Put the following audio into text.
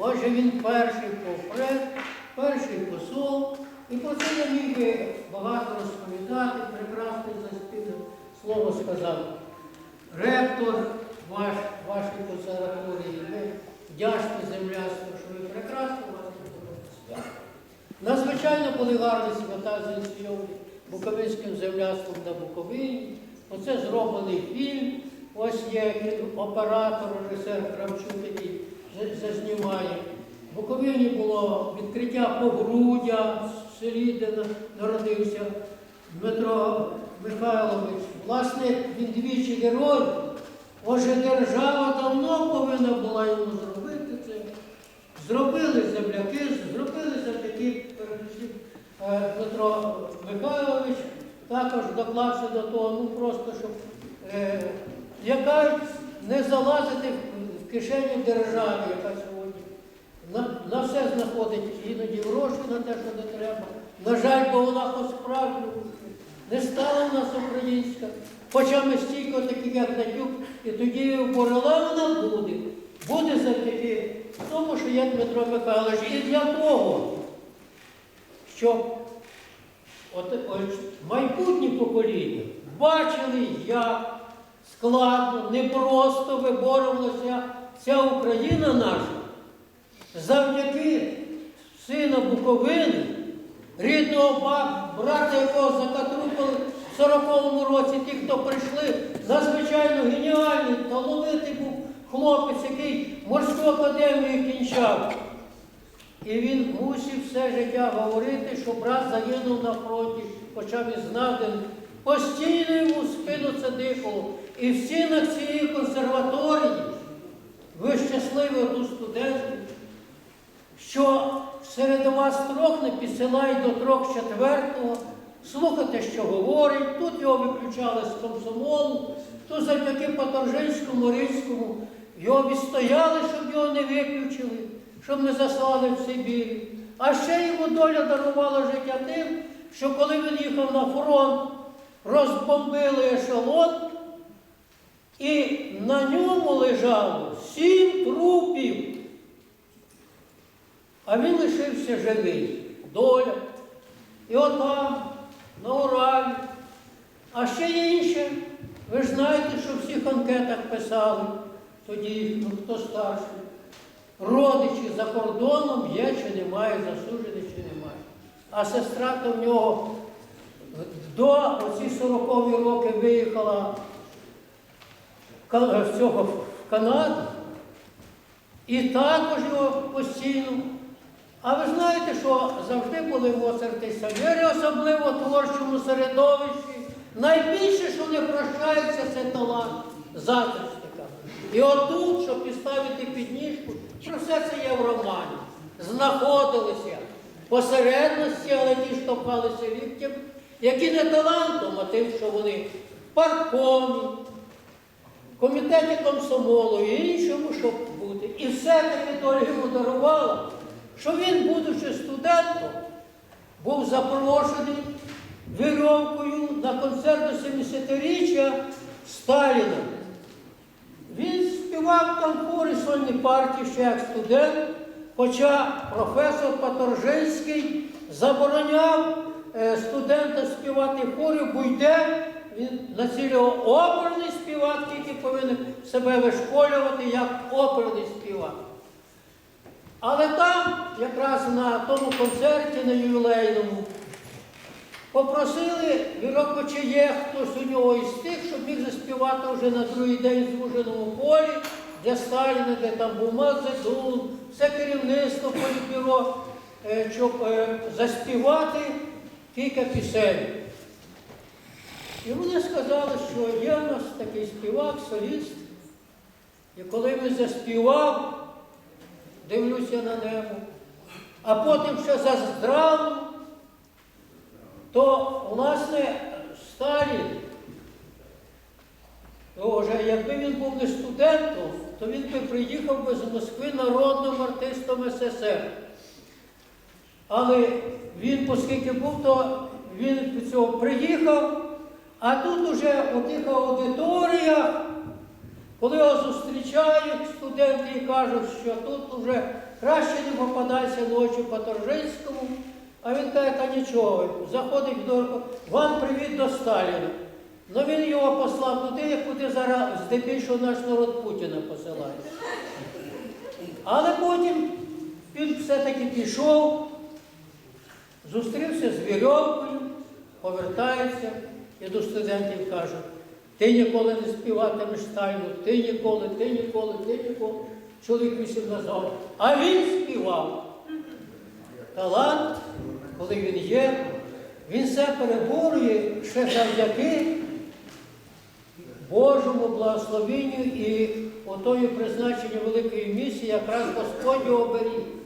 Отже, він перший повпред, перший посол. І про це я міг би багато розповідати, прекрасне заспівне слово сказав. Ректор ваш, вашої консерваторії, ми вдячні земляцтву, що ви прекрасно вас свято. Надзвичайно були гарні свята зініційовані Буковинським земляцтвом на Буковині. Оце зроблений фільм. Ось є оператор, режисер Кравчук, який за- зазнімає. В Буковині було відкриття погруддя в селі, де народився Дмитро Михайлович. Власне, він двічі герой. Отже, держава давно повинна була йому зробити це. Зробили земляки, зробили передусім е, Дмитро Михайлович, також доклався до того, ну просто щоб е, яка не залазити в- в кишеню держави, яка сьогодні на, на все знаходить іноді гроші на те, що не треба. На жаль, бо вона по-справжньому не стала в нас українська. Хоча ми стільки таких, як Надюк, і тоді борела вона буде. Буде завдяки тому, що є Дмитро Михайлович. І для того, щоб от, от, майбутні покоління бачили, як складно, непросто виборювалася ця Україна наша завдяки сина Буковини, рідного брата, якого закатрупали в 40-му році, ті, хто прийшли, надзвичайно геніальний, талановитий був хлопець, який морську академію кінчав. І він мусив все життя говорити, що брат загинув на фронті, хоча він знав, постійно йому спину це дихало. І в стінах цієї консерваторії, ви щасливі оту студентку, що серед вас трьох не підсилають до трьох четвертого, слухати, що говорить, тут його виключали з комсомолу, тут завдяки Паторжинському, Рильському, його відстояли, щоб його не виключили, щоб не заслали в Сибір. А ще йому доля дарувала життя тим, що коли він їхав на фронт, розбомбили ешелон, і на ньому лежало сім трупів. А він лишився живий. Доля. І отам, на Уралі. А ще є інше. Ви ж знаєте, що в всіх анкетах писали тоді, ну хто старший. Родичі за кордоном є чи немає, засуджений чи немає. А сестра то в нього до оці 40-ві роки виїхала в Ка- в Канаду. І також його постійно. А ви знаєте, що завжди були Моцарт і Сальєрі, особливо в творчому середовищі. Найбільше, що не прощається, це талант затишника. І отут, щоб підставити підніжку, що все це є в романі. Знаходилися посередності, але ті штовхалися ліктям, які не талантом, а тим, що вони в комітеті комсомолу і іншому, щоб бути. І все-таки доля йому дарувала, що він, будучи студентом, був запрошений вірьовкою на концерт до 70-річчя Сталіна. Він співав там в хорі сольні партії ще як студент, хоча професор Паторжинський забороняв е, студентам співати в хорі, бо йде, він націлював оперний співак, тільки повинен себе вишколювати як оперний співак. Але там, якраз на тому концерті, на ювілейному, попросили Вірок Кочеє, хтось у нього із тих, щоб міг заспівати вже на другий день в звуженому полі для Сталіна, де там був Мазедун, все керівництво політбюро, е, щоб е, заспівати кілька пісень. І вони сказали, що є в нас такий співак, соліст, і коли він заспівав, дивлюся на небо, а потім ще заздрав, то, власне, Сталін, то вже якби він був не студентом, то він би приїхав би з Москви народним артистом СССР. Але він, оскільки був, то він цього приїхав, а тут уже у тих аудиторіях Коли його зустрічають студенти і кажуть, що тут вже краще не попадайся ночі по Торжинському, а він каже, та нічого, заходить дорогу, вам привіт до Сталіна. Ну він його послав туди, куди зараз здебільшого наш народ Путіна посилає. Але потім він все-таки пішов, зустрівся з вірьовкою, повертається і до студентів каже, ти ніколи не співатимеш тайну, ти ніколи, ти ніколи, ти ніколи. Чоловік вісім назвав. А він співав. Талант, коли він є, він все переборює ще завдяки Божому благословенню і отою призначенню великої місії якраз Господь його беріг.